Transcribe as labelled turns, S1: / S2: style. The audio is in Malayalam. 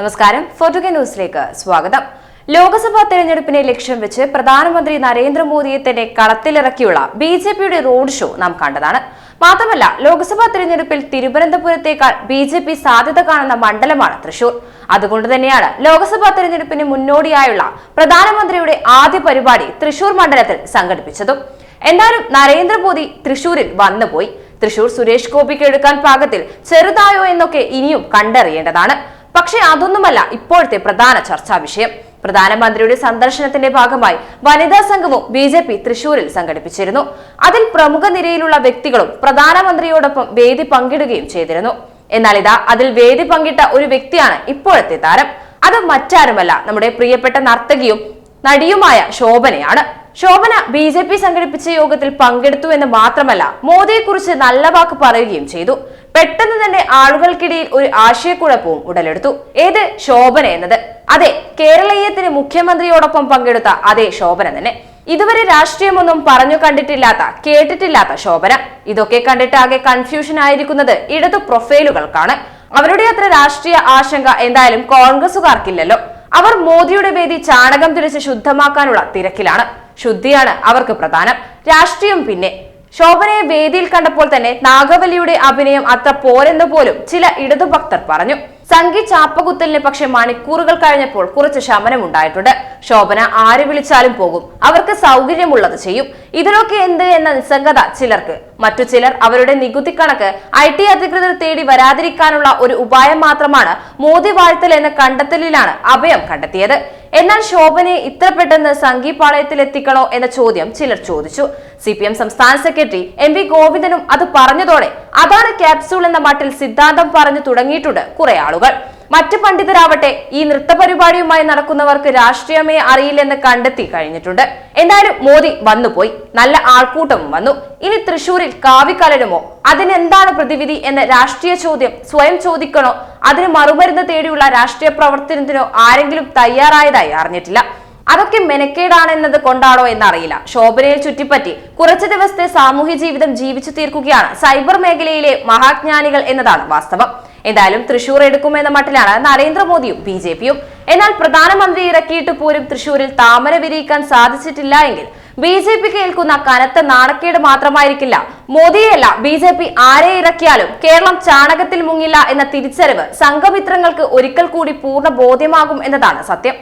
S1: നമസ്കാരം. ഫോർട്ടുഗ ന്യൂസിലേക്ക് സ്വാഗതം. ലോക്സഭാ തെരഞ്ഞെടുപ്പിനെ ലക്ഷ്യം വെച്ച് പ്രധാനമന്ത്രി നരേന്ദ്രമോദിയെ തന്നെ കളത്തിലിറക്കിയുള്ള ബി ജെ പിയുടെ റോഡ് ഷോ നാം കണ്ടതാണ്. മാത്രമല്ല ലോക്സഭാ തെരഞ്ഞെടുപ്പിൽ തിരുവനന്തപുരത്തേക്കാൾ ബി ജെ പി സാധ്യത കാണുന്ന മണ്ഡലമാണ് തൃശൂർ. അതുകൊണ്ട് തന്നെയാണ് ലോക്സഭാ തെരഞ്ഞെടുപ്പിന് മുന്നോടിയായുള്ള പ്രധാനമന്ത്രിയുടെ ആദ്യ പരിപാടി തൃശൂർ മണ്ഡലത്തിൽ സംഘടിപ്പിച്ചതും. എന്നാലും നരേന്ദ്രമോദി തൃശൂരിൽ വന്നുപോയി. തൃശൂർ സുരേഷ് ഗോപിക്ക് എടുക്കാൻ പാകത്തിൽ ചെറുതായോ എന്നൊക്കെ ഇനിയും കണ്ടറിയേണ്ടതാണ്. പക്ഷേ അതൊന്നുമല്ല ഇപ്പോഴത്തെ പ്രധാന ചർച്ചാ വിഷയം. പ്രധാനമന്ത്രിയുടെ സന്ദർശനത്തിന്റെ ഭാഗമായി വനിതാ സംഘവും ബി ജെ പി തൃശൂരിൽ സംഘടിപ്പിച്ചിരുന്നു. അതിൽ പ്രമുഖ നിരയിലുള്ള വ്യക്തികളും പ്രധാനമന്ത്രിയോടൊപ്പം വേദി പങ്കിടുകയും ചെയ്തിരുന്നു. എന്നാൽ ഇതാ അതിൽ വേദി പങ്കിട്ട ഒരു വ്യക്തിയാണ് ഇപ്പോഴത്തെ താരം. അത് മറ്റാരുമല്ല നമ്മുടെ പ്രിയപ്പെട്ട നർത്തകിയും നടിയുമായ ശോഭനയാണ്. ശോഭന ബി ജെ പി സംഘടിപ്പിച്ച യോഗത്തിൽ പങ്കെടുത്തു എന്ന് മാത്രമല്ല മോദിയെക്കുറിച്ച് നല്ല വാക്ക് പറയുകയും ചെയ്തു. പെട്ടെന്ന് തന്നെ ആളുകൾക്കിടയിൽ ഒരു ആശയക്കുഴപ്പവും ഉടലെടുത്തു. ഏത് ശോഭന എന്നത്? അതെ കേരളീയത്തിന് മുഖ്യമന്ത്രിയോടൊപ്പം പങ്കെടുത്ത അതേ ശോഭന തന്നെ. ഇതുവരെ രാഷ്ട്രീയമൊന്നും പറഞ്ഞു കണ്ടിട്ടില്ലാത്ത കേട്ടിട്ടില്ലാത്ത ശോഭന. ഇതൊക്കെ കണ്ടിട്ട് ആകെ കൺഫ്യൂഷൻ ആയിരിക്കുന്നത് ഇടതു പ്രൊഫൈലുകൾക്കാണ്. അവരുടെ അത്ര രാഷ്ട്രീയ ആശങ്ക എന്തായാലും കോൺഗ്രസുകാർക്കില്ലല്ലോ അവർ മോദിയുടെ വേദി ചാണകം തിരിച്ച് ശുദ്ധമാക്കാനുള്ള തിരക്കിലാണ്. ശുദ്ധിയാണ് അവർക്ക് പ്രധാനം. രാഷ്ട്രീയം പിന്നെ ശോഭനയെ വേദിയിൽ കണ്ടപ്പോൾ തന്നെ നാഗവല്ലിയുടെ അഭിനയം അത്ര പോരെന്ന് പോലും ചില ഇടതുഭക്തർ പറഞ്ഞു. സംഗി ചാപ്പകുത്തലിന് പക്ഷെ മണിക്കൂറുകൾ കഴിഞ്ഞപ്പോൾ കുറച്ച് ശമനം ഉണ്ടായിട്ടുണ്ട്. ശോഭന ആര് വിളിച്ചാലും പോകും. അവർക്ക് സൗകര്യമുള്ളത് ചെയ്യും. ഇതിലൊക്കെ എന്ത് എന്ന നിസ്സംഗത ചിലർക്ക്. മറ്റു ചിലർ അവരുടെ നികുതി കണക്ക് ഐ ടി അധികൃതർ തേടി വരാതിരിക്കാനുള്ള ഒരു ഉപായം മാത്രമാണ് മോദി വാഴ്ത്തൽ എന്ന കണ്ടെത്തലിലാണ് അഭയം കണ്ടെത്തിയത്. എന്നാൽ ശോഭനയെ ഇത്ര പെട്ടെന്ന് സംഘി പാളയത്തിൽ എത്തിക്കണോ എന്ന ചോദ്യം ചിലർ ചോദിച്ചു. സി സംസ്ഥാന സെക്രട്ടറി എം വി ഗോവിന്ദനും അത് പറഞ്ഞതോടെ അതാണ് ക്യാപ്സൂൾ എന്ന മട്ടിൽ സിദ്ധാന്തം പറഞ്ഞു തുടങ്ങിയിട്ടുണ്ട് കുറെ ആളുകൾ. മറ്റ് പണ്ഡിതരാവട്ടെ ഈ നൃത്ത പരിപാടിയുമായി നടക്കുന്നവർക്ക് രാഷ്ട്രീയമേ അറിയില്ലെന്ന് കണ്ടെത്തി കഴിഞ്ഞിട്ടുണ്ട്. എന്തായാലും മോദി വന്നുപോയി. നല്ല ആൾക്കൂട്ടവും വന്നു. ഇനി തൃശൂരിൽ കാവിക്കലരുമോ അതിനെന്താണ് പ്രതിവിധി എന്ന രാഷ്ട്രീയ ചോദ്യം സ്വയം ചോദിക്കണോ? അതിന് മറുമരുന്ന് തേടിയുള്ള രാഷ്ട്രീയ പ്രവർത്തനത്തിനോ ആരെങ്കിലും തയ്യാറായതായി അറിഞ്ഞിട്ടില്ല. അതൊക്കെ മെനക്കേടാണെന്നത് കൊണ്ടാണോ എന്നറിയില്ല. ശോഭനയിൽ ചുറ്റിപ്പറ്റി കുറച്ചു ദിവസത്തെ സാമൂഹ്യ ജീവിതം ജീവിച്ചു തീർക്കുകയാണ് സൈബർ മേഖലയിലെ മഹാജ്ഞാനികൾ എന്നതാണ് വാസ്തവം. എന്തായാലും തൃശൂർ എടുക്കുമെന്ന മട്ടിലാണ് നരേന്ദ്രമോദിയും ബി ജെ പിയും. എന്നാൽ പ്രധാനമന്ത്രി ഇറക്കിയിട്ട് പോലും തൃശൂരിൽ താമര വിരിയിക്കാൻ സാധിച്ചിട്ടില്ല എങ്കിൽ ബി ജെ പിക്ക് ഏൽക്കുന്ന കനത്ത നാണക്കേട് മാത്രമായിരിക്കില്ല. മോദിയെയല്ല ബി ജെ പി ആരെ ഇറക്കിയാലും കേരളം ചാണകത്തിൽ മുങ്ങില്ല എന്ന തിരിച്ചറിവ് സംഘമിത്രങ്ങൾക്ക് ഒരിക്കൽ കൂടി പൂർണ ബോധ്യമാകും എന്നതാണ് സത്യം.